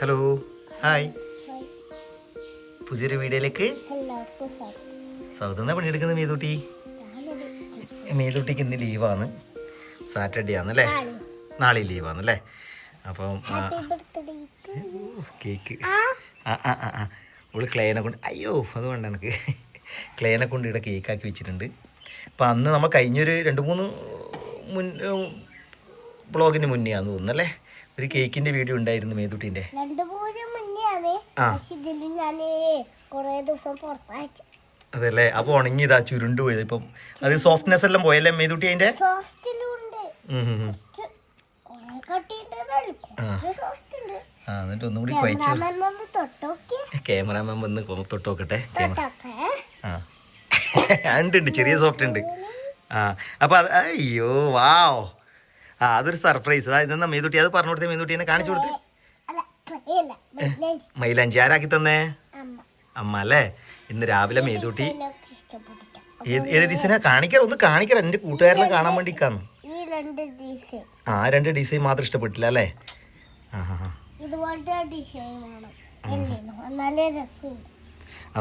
Hello hi പുതിയൊരു വീഡിയോയിലേക്ക്. സൗദ എന്നാ പണിയെടുക്കുന്നത് മേതൂട്ടി? മേതൂട്ടിക്ക് ഇന്ന് ലീവാണ് സാറ്റർഡേ ആണല്ലേ നാളെ. ലീവാണല്ലേ അപ്പം കേക്ക് ആ? ആ ആ ആ അവൾ ക്ലേനെ കൊണ്ട് അയ്യോ അത് വേണ്ട എനിക്ക്. ക്ലേനെ കൊണ്ട് ഇവിടെ കേക്കാക്കി വെച്ചിട്ടുണ്ട്. അപ്പം അന്ന് നമ്മൾ കഴിഞ്ഞൊരു രണ്ട് മൂന്ന് മുൻ ബ്ലോഗിന് മുന്നേ ആണെന്ന് തോന്നുന്നല്ലേ ഒരു കേക്കിന്റെ വീഡിയോ ഉണ്ടായിരുന്നു മേതുട്ടിന്റെ. അതല്ലേ? അപ്പൊ ഉണങ്ങിയതാ ചുരുണ്ട് പോയത്. ഇപ്പം അത് സോഫ്റ്റ്നെസ് എല്ലാം പോയല്ലേ മേതുട്ടി അതിന്റെ? ആ. എന്നിട്ട് കഴിച്ചു ക്യാമറാമാൻ വന്ന് തൊട്ടോക്കട്ടെ. ആ. ഉണ്ട് ഉണ്ട്. ചെറിയ സോഫ്റ്റ് ഉണ്ട്. ആ അപ്പോൾ അയ്യോ വാവ് ആ അതൊരു സർപ്രൈസ് അതായത് ഇതെന്നാ മേതുട്ടി? അത് പറഞ്ഞു കൊടുത്തേ മേതുട്ടി എന്നെ കാണിച്ചു കൊടുത്തേ. മൈലാഞ്ചി. ആരാക്കി തന്നേ? അമ്മ. അല്ലേ? ഇന്ന് രാവിലെ മെയ്തുട്ടി ഏത് ഡിസൈനാ? കാണിക്കാറ് ഒന്ന് കാണിക്കാറ് എന്റെ കൂട്ടുകാരെല്ലാം കാണാൻ വേണ്ടി ഡിസൈൻ. ആ രണ്ട് ഡിസൈൻ മാത്രം ഇഷ്ടപ്പെട്ടില്ല അല്ലേ?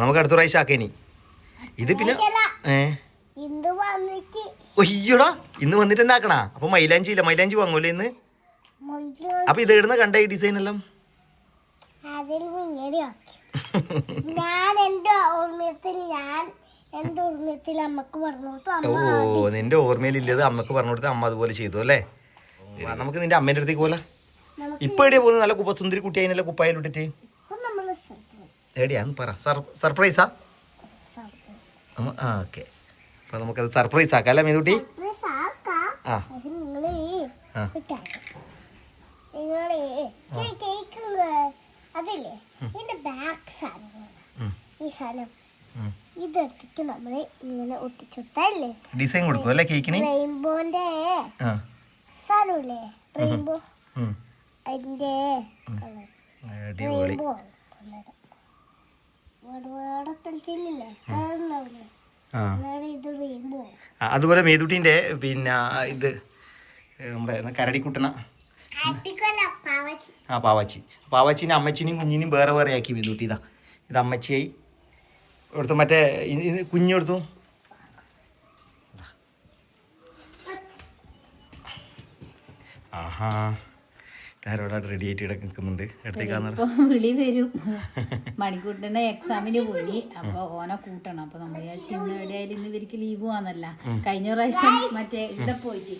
നമുക്ക് അടുത്ത പ്രാവശ്യം ആക്കേനി ഇത് പിന്നെ ഏ? ഒയ്യോടാ ഇന്ന് വന്നിട്ട് ഉണ്ടാക്കണാ അപ്പൊ മൈലാഞ്ചി ഇല്ല? മൈലാഞ്ചി വാങ്ങൂലേ ഇന്ന്? അപ്പൊ ഇത് ഇടുന്ന കണ്ട ഈ ഡിസൈൻ എല്ലാം? ഞാൻ അമ്മയ്ക്ക് പറഞ്ഞു ഓ നിന്റെ ഓർമ്മയിലില്ലത് അമ്മയ്ക്ക് പറഞ്ഞു കൊടുത്ത് അമ്മ അതുപോലെ ചെയ്തു അല്ലേ? നമുക്ക് നിന്റെ അമ്മേന്റെ അടുത്തേക്ക് പോലെ ഇപ്പൊ എവിടെയാ പോകുന്നത്? നല്ല കുപ്പ സുന്ദരി കുട്ടിയായിനല്ലേ കുപ്പായിൽ ഇട്ടിട്ട്? എവിടെയാന്ന് പറ. സർപ്രൈസാ ആ ഓക്കെ. അപ്പൊ നമുക്കത് സർപ്രൈസ് ആക്കാം അല്ലേ മീതുട്ടി ആ അതില്ലേ ഇതിന്റെ ബാക്ക് ഈ സാധനം. ഇതെടുത്തിട്ട് നമ്മൾ ഇങ്ങനെ ഒട്ടിച്ചുട്ടാല്ലേ ഡിസൈൻ കൊടുക്കും അല്ലേ കേക്കിന് റെയിൻബോന്റെ സാധനമില്ലേ റെയിൻബോ. അതിന്റെ റെയിൻബോ അതുപോലെ മേതുട്ടിന്റെ പിന്നെ ഇത് നമ്മുടെ കരടി കരടിക്കുട്ടണ അട്ടിക്കല്ല പാവച്ചി. ആ പാവാച്ചി. പാവാച്ചിനെ അമ്മച്ചിനെയും കുഞ്ഞിനെയും വേറെ വേറെ ആക്കി മേതുട്ടി ഇതാ. ഇത് അമ്മച്ചിയായി. എടുത്തു മറ്റേ കുഞ്ഞു എടുത്തു. കുഞ്ഞെടുത്തു ആഹാ. ആരോടാ റെഡി ആയിട്ട് ഇവിടെ നിൽക്കുന്നുണ്ട്? വിളി വരും. മണിക്കൂട്ടിന്റെ എക്സാമിന് പോയി. അപ്പൊ ഓനെ കൂട്ടണം. അപ്പൊ നമ്മൾ ഇന്ന് എവിടെയായാലും ഇന്ന് ഇവർക്ക് ലീവ് ആണല്ല കഴിഞ്ഞ പ്രാവശ്യം മറ്റേ ഇവിടെ പോയിട്ട്.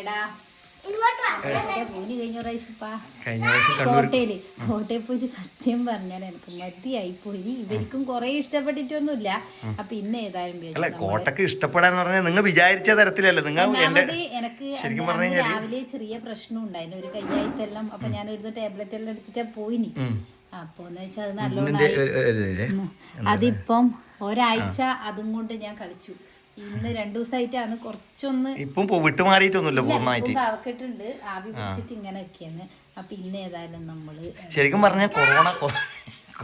എടാ കഴിഞ്ഞ കോട്ടയിൽ കോട്ടയിൽ പോയിട്ട് സത്യം പറഞ്ഞാൽ എനിക്ക് മതിയായി പോയി ഇവർക്കും കുറെ ഇഷ്ടപ്പെട്ടിട്ടൊന്നുമില്ല. അപ്പൊ ഇന്ന് ഏതായാലും കോട്ടക്ക് ഇഷ്ടപ്പെടാന്ന് പറഞ്ഞാൽ നിങ്ങൾ വിചാരിച്ച തരത്തിലല്ല? നിങ്ങൾ എനിക്ക് രാവിലെ ചെറിയ പ്രശ്നം ഉണ്ടായിരുന്നു. ഒരു കയ്യായിട്ടെല്ലാം അപ്പൊ ഞാൻ ഒരു ടാബ്ലറ്റ് എല്ലാം എടുത്തിട്ടാ പോയിനി. അപ്പൊന്ന് അപ്പൊ എന്ന് വെച്ചാൽ അത് നല്ലോണം? അതിപ്പം ഒരാഴ്ച അതും കൊണ്ട് ഞാൻ കളിച്ചു. ഇന്ന് രണ്ടു ദിവസമായിട്ടാണ് കുറച്ചൊന്ന് ഇപ്പം പോ- വിട്ടുമാറിയിട്ടൊന്നുമില്ല പൂർണമായിട്ട്. കവക്കെട്ടുണ്ട്. ആവി പിടിച്ചിട്ട് ഇങ്ങനെ ഒക്കെയാണ് അപ്പൊ ഇന്ന് ഏതായാലും നമ്മൾ ശരിക്കും പറഞ്ഞാൽ കൊറോണ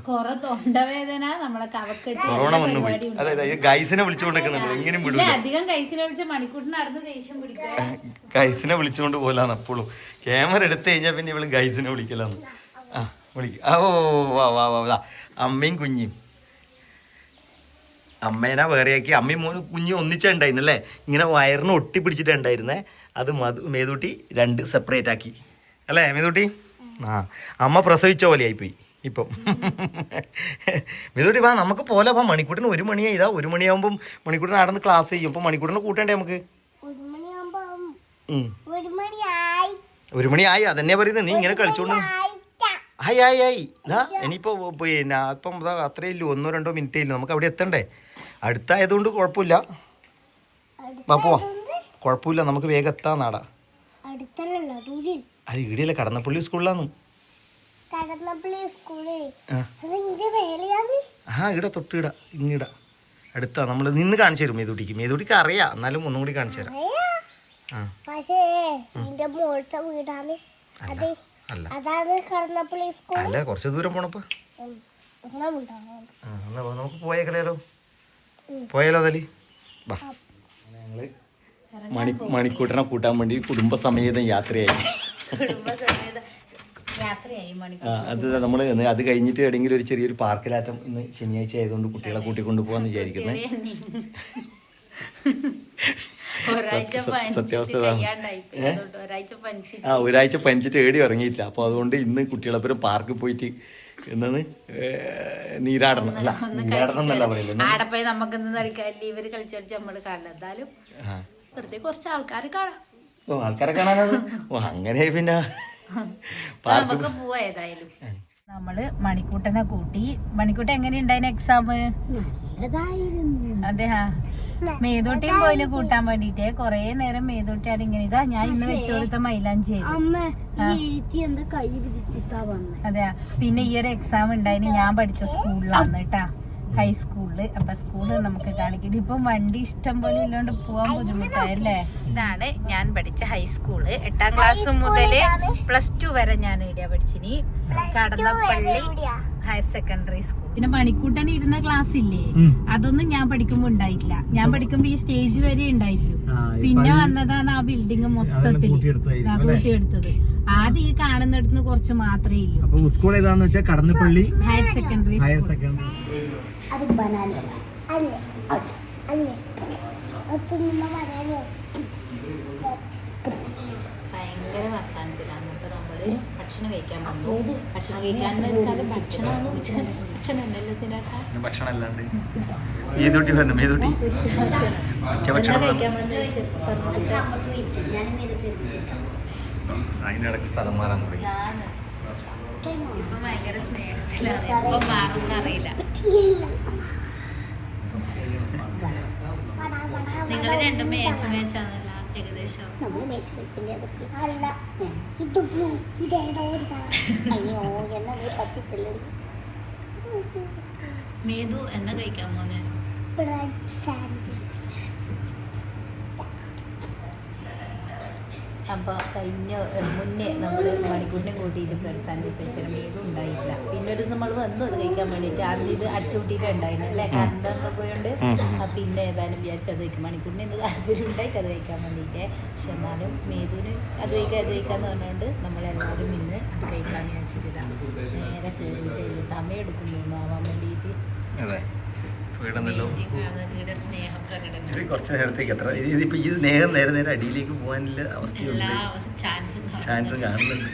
കൊറേ തൊണ്ടവേദന നമ്മളെ കവക്കെട്ട് കൊറോണ വന്നു പോയി. അതായത് ഗൈസിനെ വിളിച്ചുകൊണ്ടിരിക്കുന്നുണ്ട്. എങ്ങനെയും ഇല്ല അധികം ഗൈസിനെ വിളിച്ച മണിക്കൂട്ടിന് നടന്ന് ദേഷ്യം പിടിക്കുക ഗൈസിനെ വിളിച്ചുകൊണ്ട് പോലാന്ന് എപ്പോഴും ക്യാമറ എടുത്തു കഴിഞ്ഞാൽ പിന്നെ ഇവൾ ഗൈസിനെ വിളിക്കലാന്ന്. ആ വിളിക്കും. ഓ വാ വാ വാ അമ്മയും കുഞ്ഞിയും അമ്മേനെ വേറെയാക്കി. അമ്മയും മോനും കുഞ്ഞും ഒന്നിച്ചുണ്ടായിരുന്നല്ലേ? ഇങ്ങനെ വയറിന് ഒട്ടി പിടിച്ചിട്ടുണ്ടായിരുന്നേ. അത് മധു മേതൂട്ടി രണ്ട് സെപ്പറേറ്റ് ആക്കി. അല്ലേ മേതൂട്ടി? ആ അമ്മ പ്രസവിച്ച പോലെ ആയിപ്പോയി ഇപ്പം. മേതൂട്ടി വാ നമുക്ക് പോലെ വാ മണിക്കൂട്ടിന് ഒരു മണിയായി. ഇതാ ഒരു മണിയാകുമ്പം മണിക്കൂട്ടിന് നടന്ന് ക്ലാസ് ചെയ്യും. അപ്പം മണിക്കൂട്ടിനെ കൂട്ടണ്ടേ നമുക്ക്? ഒരു മണിയായി. അതന്നെ പറയുന്നത് നീ ഇങ്ങനെ കളിച്ചോണ്ട്. ആയി ആയി ആയി ഇതാ ഇനിയിപ്പോ പിന്നെ ഇപ്പം ഇതാ അത്രേ ഇല്ലു ഒന്നോ രണ്ടോ മിനിറ്റേ ഇല്ല നമുക്ക് അവിടെ എത്തണ്ടേ? അടുത്തായതുകൊണ്ട് കുഴപ്പമില്ല. വാ പോവാ. കുഴപ്പമില്ല. നമുക്ക് വേഗം എത്താം നാടാ. അത് ഇവിടെയല്ല കടന്നപ്പള്ളി സ്കൂളിലാന്ന്. ആ. ഇട തൊട്ട് ഇട. ഇങ്ങിട അടുത്താ. നമ്മൾ നിന്ന് കാണിച്ചു തരും മേതുട്ടിക്ക്. മേതുട്ടിക്ക് അറിയാ. എന്നാലും ഒന്നും കൂടി കാണിച്ചു തരാം. ആ. പക്ഷേ വീടാണ്. അത്. അല്ല. അല്ല കുറച്ച് ദൂരം പോണപ്പോ. നമുക്ക് പോയേക്കലോ പോയാലോ അതല്ലേ വാ. ഞങ്ങൾ മണി മണിക്കൂട്ടനെ കൂട്ടാൻ വേണ്ടി കുടുംബസമേതം യാത്രയായി. അത് നമ്മൾ അത് കഴിഞ്ഞിട്ട് എവിടെയെങ്കിലും ഒരു ചെറിയൊരു പാർക്കിലാറ്റം ഇന്ന് ശനിയാഴ്ച ആയതുകൊണ്ട് കുട്ടികളെ കൂട്ടിക്കൊണ്ട് പോകാന്ന് വിചാരിക്കുന്നത് സത്യാവസ്ഥ ആ ഒരാഴ്ച പനിച്ചിട്ട് ഏടി ഇറങ്ങിയില്ല അപ്പോൾ അതുകൊണ്ട് ഇന്ന് കുട്ടികളെപ്പുരം പാർക്കിൽ പോയിട്ട് എന്നത് നീരാടണം. അല്ല നീരാടണം എന്നല്ല പറയുന്നത്. ആടെ പോയി നമുക്ക് ഇന്ന് കളിക്കാൻ ഇവർ കളിച്ചടിച്ച് നമ്മൾ കാണണം. എന്തായാലും ആ. വെറുതെ കുറച്ച് ആൾക്കാർ കാണാം. ഓ ആൾക്കാരെ കാണാനത്? ഓ അങ്ങനെ പിന്നെ. അപ്പൊ നമുക്ക് പോവാ ഏതായാലും. നമ്മൾ മണിക്കൂട്ടനെ കൂട്ടി. മണിക്കൂട്ടൻ എങ്ങനെയുണ്ടായിന് എക്സാം അതെ മേതോട്ടിയും പോയിന് കൂട്ടാൻ വേണ്ടിട്ട്. കൊറേ നേരം മേതൂട്ടിയാണ് ഇങ്ങനെ ഇതാ. ഞാൻ ഇന്ന് വെച്ചു കൊടുത്ത മൈലാഞ്ചി ചെയ്തു അമ്മ ഈ ഏച്ചി എന്താ കൈ വിരിച്ചിട്ടാ വന്നേ? അതെയാ. പിന്നെ ഈ ഒരു എക്സാം ഉണ്ടായിന് ഞാൻ പഠിച്ച സ്കൂളിലാണ് കേട്ടാ. ഹൈസ്കൂളിൽ അപ്പൊ സ്കൂളിൽ നമുക്ക് കാണിക്കും. ഇതിപ്പം വണ്ടി ഇഷ്ടം പോലെ ഇല്ലാണ്ട് പോവാൻ ബുദ്ധിമുട്ടായല്ലേ? ഇതാണ് ഞാൻ പഠിച്ച ഹൈസ്കൂൾ എട്ടാം ക്ലാസ് മുതൽ പ്ലസ് ടു വരെ ഞാൻ ഇവിടെയാ പഠിച്ചിനി. കടന്നപ്പള്ളി ഹയർ സെക്കൻഡറി സ്കൂൾ പിന്നെ മണിക്കൂട്ടൻ ഇരുന്ന ക്ലാസ് ഇല്ലേ? അതൊന്നും ഞാൻ പഠിക്കുമ്പോ ഉണ്ടായിട്ടില്ല. ഞാൻ പഠിക്കുമ്പോ ഈ സ്റ്റേജ് വരെ ഉണ്ടായിട്ടുള്ളൂ പിന്നെ വന്നതാണ് ആ ബിൽഡിംഗ് മൊത്തത്തിൽ കൂട്ടിയെടുത്തത് ആദ്യം ഈ കാണുന്നിടത്തുനിന്ന് കുറച്ച് മാത്രമേ ഇല്ലൂ. അപ്പൊ സ്കൂൾ ഏതാണെന്ന് വെച്ചാൽ Kadannappalli higher secondary higher secondary അത് ബനാന. അല്ലേ? അല്ലേ? അത് നിന്ന ബനാന ഭയങ്കര വർത്താനത്തിലാണ് അപ്പൊ നമ്മൾ ഭക്ഷണം കഴിക്കാൻ വന്നു. ഭക്ഷണം കഴിക്കാൻ വെച്ചാൽ ഭക്ഷണം ഭക്ഷണം ഉണ്ടല്ലോ സിനാട്ടാ. ഭക്ഷണം അല്ലാണ്ട് മേതൂട്ടി പറഞ്ഞു മേതൂട്ടി ഉച്ചഭക്ഷണം കഴിക്കാൻ വന്നു അതിനിടക്ക് സ്ഥലം മാറാൻ തുടങ്ങി. ഇപ്പൊ ഭയങ്കര സ്നേഹത്തിലാണ്. ഇപ്പൊ മാറുന്നറിയില്ല നിങ്ങൾ രണ്ടും മേച്ച് മേച്ചാന്നല്ല ഏകദേശം. മേതു എന്നെ കഴിക്കാൻ പോന്നെ? ബ്രെഡ് സാൻഡ്വിച്ച് അപ്പോൾ കഴിഞ്ഞ മുന്നേ നമ്മൾ മണിക്കൂറിനെ കൂട്ടിയിട്ട് ബ്രെഡ് സാൻഡ്വിച്ച് വെച്ചാൽ ഏതും ഉണ്ടായിട്ടില്ല. പിന്നെ ഒരു ദിവസം നമ്മൾ വന്നു അത് കഴിക്കാൻ വേണ്ടിയിട്ട് ആദ്യം ഇത് അടിച്ചു കൂട്ടിയിട്ട് ഉണ്ടായിരുന്നു അല്ലേ കറണ്ട് പോയോണ്ട് ആ, പിന്നെ ഏതായാലും വിചാരിച്ചു അത് കഴിക്കും. മണിക്കൂറിന് എന്ത് താല്പര്യം ഉണ്ടായിട്ട് അത് കഴിക്കാൻ വേണ്ടിയിട്ട്. പക്ഷെ എന്നാലും മേതുവിന് അത് കഴിക്കുക അത് കഴിക്കാന്ന് പറഞ്ഞുകൊണ്ട് നമ്മളെല്ലാവരും ഇന്ന് അത് കഴിക്കാൻ വിചാരിച്ചിട്ടാണ് നേരെ കയറി സമയം എടുക്കുന്നു ആവാൻ വേണ്ടിയിട്ട്. അതെ. വീടെന്നല്ലോ വെയിറ്റിംഗ് ആണ് ഇവിടെ സ്നേഹ പ്രകടനം ഇത് കുറച്ച് നേരത്തേക്ക് എത്ര ഇതിപ്പോ ഈ സ്നേഹം നേരെ നേരെ അടിയിലേക്ക് പോകാനുള്ള അവസ്ഥയുണ്ട്. ചാൻസും ചാൻസ് കാണുന്നുണ്ട്.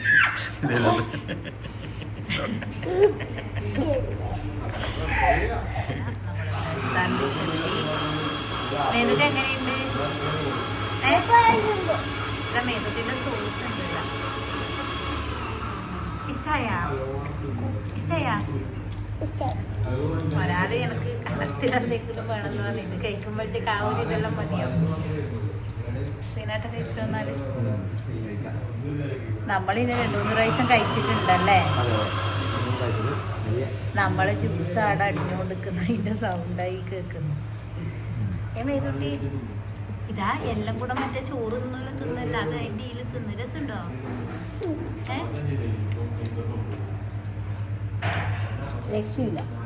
ഇഷ്ടായാ? ഇഷ്ടായാ. ഒരാൾ എനിക്ക് കലത്തിൽ എന്തെങ്കിലും നമ്മളിനി രണ്ടു പ്രാവശ്യം കഴിച്ചിട്ടുണ്ടല്ലേ? നമ്മളെ ജ്യൂസ് ആടെ അടിഞ്ഞു കൊടുക്കുന്നതിന്റെ സൗണ്ടായി കേക്കുന്നു. ഏ ഇതാ എല്ലാം കൂടെ മറ്റേ ചോറ് തിന്നോലെ തിന്നല്ല അത് അതിന്റെ ഇതിൽ തിന്ന് രസമുണ്ടോ? ഏ? രക്ഷയില്ല. അത്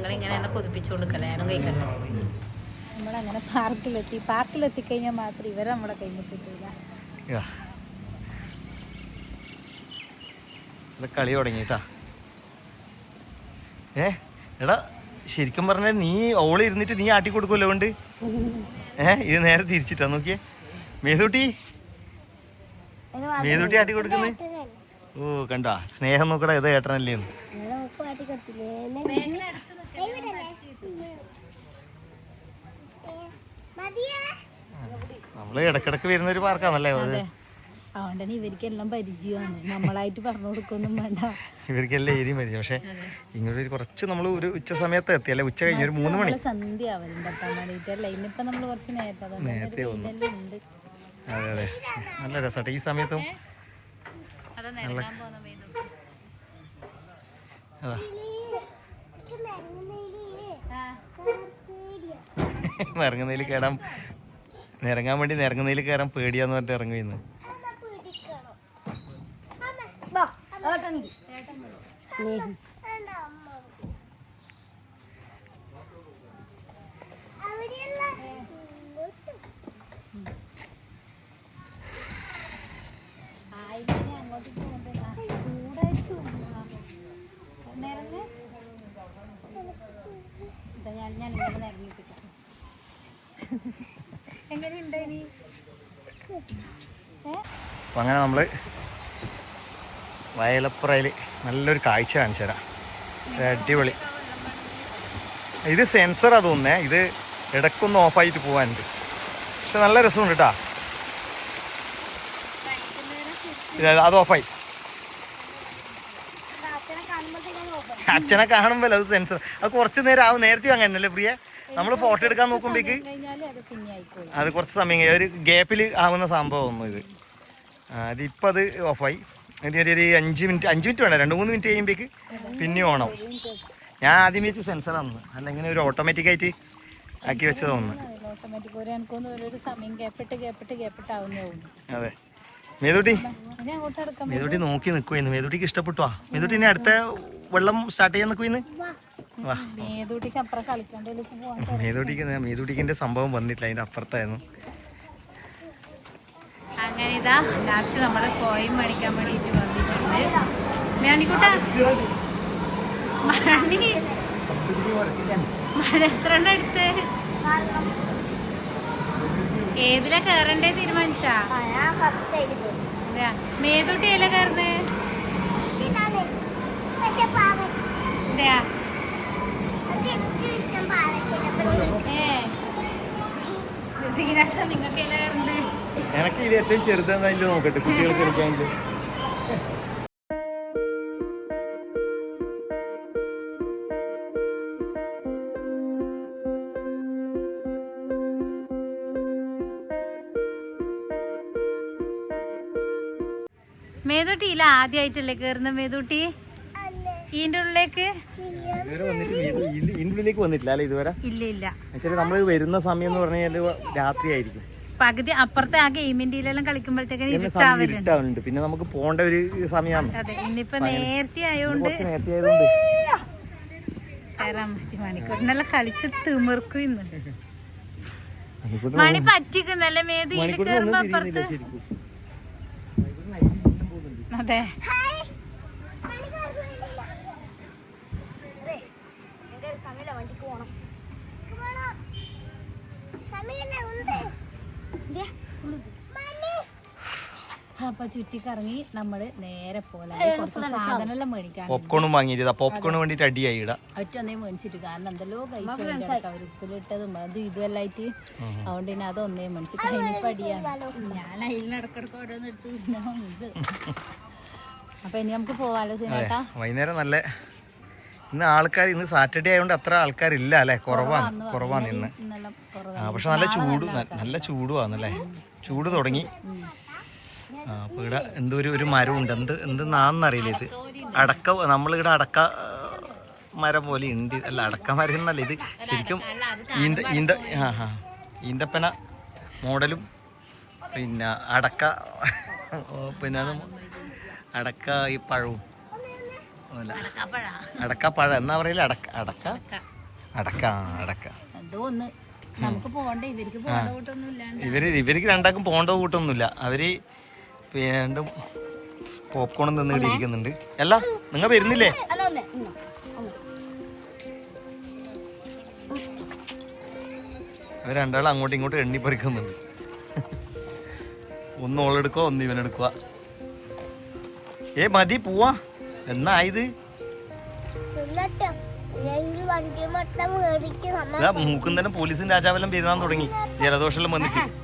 നിങ്ങളിങ്ങനെ എന്നെ കൊതിപ്പിച്ചു കൊടുക്കല്ലേ ഞാനും കഴിക്കട്ടെ. നമ്മളങ്ങനെ പാർക്കിലെത്തി പാർക്കിലെത്തി കഴിഞ്ഞാൽ മാത്രം ഇവരെ നമ്മുടെ കൈമ കിട്ടില്ല കളി തുടങ്ങിട്ടാ. ഏ എടാ ശരിക്കും പറഞ്ഞാൽ നീ ഓൾ ഇരുന്നിട്ട് നീ ആട്ടി കൊടുക്കുമല്ലോ കൊണ്ട്? ഏ ഇത് നേരെ തിരിച്ചിട്ടാ നോക്കിയേ. മേതൂട്ടി? മേതൂട്ടി ആട്ടി കൊടുക്കുന്നത് ഓ കണ്ടാ സ്നേഹം നോക്കടാ ഇത് ഏട്ടനല്ലേ. നമ്മൾ ഇടക്കിടക്ക് വരുന്ന ഒരു പാർക്കാണല്ലേ അത്? അതെ. അതുകൊണ്ട് തന്നെ ഇവർക്കെല്ലാം പരിചയമാണ്. നമ്മളായിട്ട് പറഞ്ഞു കൊടുക്കൊന്നും വേണ്ട. ഇവർക്കെല്ലാം ഏരിയും പരിചയം. പക്ഷെ ഇങ്ങോട്ട് കുറച്ച് നമ്മൾ ഒരു ഉച്ച സമയത്ത് എത്തി. അല്ലെ ഉച്ച കഴിഞ്ഞ് ഒരു മൂന്ന് മണി. സന്ധ്യ ഇന്നിപ്പോ നമ്മൾ കുറച്ച് നേരത്തെ നേരത്തെ അതെ അതെ. നല്ല രസമാട്ടെ ഈ സമയത്തും അത് നിരങ്ങാൻ പോകുന്ന മെയിൻ അതാ നിറങ്ങുന്നതിൽ കയറാൻ നിറങ്ങാൻ വേണ്ടി നിറങ്ങുന്നതിൽ കയറാൻ പേടിയാന്ന് പറഞ്ഞിട്ട് ഇറങ്ങി ഇന്ന് സ്നേഹം ആയിരം ചൂടായിരിക്കും നേരല്ലേ ഇതാ ഞാൻ ഞാൻ ഇങ്ങനെ ഇറങ്ങിപ്പിക്കാം എങ്ങനെയുണ്ടായിനി ഏ അപ്പം അങ്ങനെ നമ്മൾ വയലപ്പുറയിൽ നല്ലൊരു കാഴ്ച കാണിച്ചു തരാം. അടിപൊളി. ഇത് സെൻസറാ തോന്നുന്നേ. ഇത് ഇടയ്ക്കൊന്ന് ഓഫായിട്ട് പോവാനുണ്ട്. പക്ഷെ നല്ല രസമുണ്ട് കേട്ടാ അത് ഓഫായി. അച്ഛനെ കാണുമ്പോൾ അത് സെൻസർ? അത് കുറച്ചു നേരം ആവും. നേരത്തെ അങ്ങനെ അല്ലേ പ്രിയ? നമ്മൾ ഫോട്ടോ എടുക്കാൻ നോക്കുമ്പോഴേക്ക് അത് കുറച്ച് സമയം. ഒരു ഗ്യാപ്പിൽ ആവുന്ന സംഭവം ഒന്നും ഇത് അതിപ്പോൾ അത് ഓഫായി എന്നിട്ട് ഒരു- അഞ്ച് മിനിറ്റ് അഞ്ച് മിനിറ്റ് വേണ്ട രണ്ട് മൂന്ന് മിനിറ്റ് കഴിയുമ്പോഴേക്ക് പിന്നെ ഓണം ഞാൻ ആദ്യം വെച്ച് സെൻസറാണ് അല്ല ഇങ്ങനെ ഒരു ഓട്ടോമാറ്റിക്കായിട്ട് ആക്കി വെച്ചതാണ് അതെ. മേതുട്ടി? മേതുട്ടി നോക്കി നിൽക്കുവായിരുന്നു മേതുട്ടിക്ക് ഇഷ്ടപ്പെട്ടുവാ. മേതുട്ടി ഇനി അടുത്ത വെള്ളം സ്റ്റാർട്ട് ചെയ്യാൻ നിൽക്കുവായിരുന്നു വാ. മേതൂട്ടിക്ക് അപ്പുറം കളിക്കണ്ടേലേക്ക് പോകാൻ മേതുട്ടിക്ക് സംഭവം വന്നിട്ടില്ല അതിന്റെ അപ്പുറത്തായിരുന്നു. അങ്ങനെ ഇതാ ലാസ്റ്റ് നമ്മൾ കോയിൻ മേടിക്കാൻ വേണ്ടിയിട്ട് വന്നിട്ടുണ്ട്. മേണിക്കുട്ടാ. മണി മഴ എത്ര എണ്ണം എടുത്ത്? ഏതിലാ കേറണ്ടേ തീരുമാനിച്ചാ? മേതൂട്ടി ഏല കയറുന്നേ എനിക്ക് ഇത് ഏറ്റവും ചെറുതെന്നതിൽ നോക്കട്ടെ കുട്ടികൾക്ക് എടുക്കാമെങ്കിൽ മേതൂട്ടി ഇല്ല ആദ്യമായിട്ടല്ലേ കയറുന്ന മേതൂട്ടി? ഈന്റെ ഈന്റെ ഉള്ളിലേക്ക്? ഇതുവരെ വന്നിട്ട് ഇത് ഇതിന്റെ ഉള്ളിലേക്ക് വന്നിട്ടില്ല അല്ലേ ഇതുവരെ? ഇല്ല ഇല്ല. നമ്മൾ വരുന്ന സമയം എന്ന് പറഞ്ഞു കഴിഞ്ഞാൽ രാത്രിയായിരിക്കും. പകുതി അപ്പുറത്തെ ആ ഗെയിമിന്റെ എല്ലാം കളിക്കുമ്പോഴത്തേക്കും പിന്നെ സമയം ഇരുട്ടാവലുണ്ട്. ഇരുട്ടാവുന്നുണ്ട് പിന്നെ നമുക്ക് പോകേണ്ട ഒരു സമയമാണ്. അതെ ഇനിയിപ്പൊ നേരത്തെ ആയോണ്ട് കുറച്ച് നേരത്തെ ആയതുകൊണ്ട്. കയറാൻ പറ്റി മണിക്കൂറിനെല്ലാം കളിച്ച് തിമിർക്കും ഇന്ന്. മണി പറ്റിക്കുന്നല്ലേ മേത് ഇതിൽ മണിക്കൂർ കയറുമ്പോ ഒന്നും അപ്പുറത്ത്. ശരിക്കും. അതെ ഹായ് സമയമില്ല വണ്ടിക്ക് പോണം. അപ്പൊ ചുറ്റിക്കറങ്ങി നമ്മൾ നേരെ പോലെ. കുറച്ച് സാധനം എല്ലാം മേടിക്കാൻ. പോപ്കോണും വാങ്ങിയിട്ട് പോപ്കോണ് വേണ്ടിട്ട് അടിയായി ഇടാ ഒറ്റൊന്നേ മേടിച്ചിട്ട്. കാരണം എന്തെല്ലോ കഴിച്ചു അവർ ഉപ്പിലിട്ടതും അത് ഇതുമെല്ലാം ആയിട്ട്. അതുകൊണ്ട് പിന്നെ അതൊന്നേ മേടിച്ചിട്ട് അതിനിപ്പോ അടിയാണ് ഞാൻ അതിൽ ഇടക്കിടക്ക് ഓരോന്ന് എടുത്ത് തിന്നാം അപ്പൊ ഇനി നമുക്ക് പോവാലോ സിനിമ സിനേട്ടാ വൈകുന്നേരം നല്ല ഇന്ന് ആൾക്കാർ ഇന്ന് സാറ്റർഡേ ആയതുകൊണ്ട് അത്ര ആൾക്കാരില്ല അല്ലേ? കുറവാണ് കുറവാണ് ഇന്ന് ആ പക്ഷെ നല്ല ചൂട് നല്ല ചൂടുവാന്നല്ലേ? ചൂട് തുടങ്ങി. ആ അപ്പോൾ ഇവിടെ എന്തോ ഒരു ഒരു ഉണ്ട് എന്ത് എന്ത് നാന്നറിയില്ല ഇത്. അടക്ക നമ്മളിവിടെ അടക്ക മരം പോലെ ഉണ്ട് അല്ല അടക്ക മരം എന്നല്ല ഇത്. ശരിക്കും ഈന്ത ഈന്ത ആ ആ. ഈന്തപ്പന മോഡലും പിന്നെ അടക്ക പിന്നെ അടക്ക ഈ പഴവും. അല്ല അടക്ക പഴം എന്നാ പറയില്ല അടക്ക അടക്ക? അടക്ക. അടക്ക നമുക്ക് പോകണ്ടേ? ഇവർക്ക് പോകേണ്ട ഇവർ ഇവർക്ക് രണ്ടാക്കും പോകേണ്ട കൂട്ടൊന്നുമില്ല. അവർ വീണ്ടും പോപ്കോണും നിന്ന് ഇവിടെ ഇരിക്കുന്നുണ്ട്. അല്ല നിങ്ങൾ വരുന്നില്ലേ? അവർ രണ്ടാളും അങ്ങോട്ടും ഇങ്ങോട്ടും എണ്ണി പറിക്കുന്നുണ്ട്. ഒന്ന് ഓളെടുക്കുക ഒന്ന് ഇവനെടുക്കുക ഏ മതി പോവാ. എന്നായത് മൂക്കുന്നേരം പോലീസും രാജാവെല്ലാം പെരുന്നാൻ തുടങ്ങി. ജലദോഷം വന്നിട്ട്.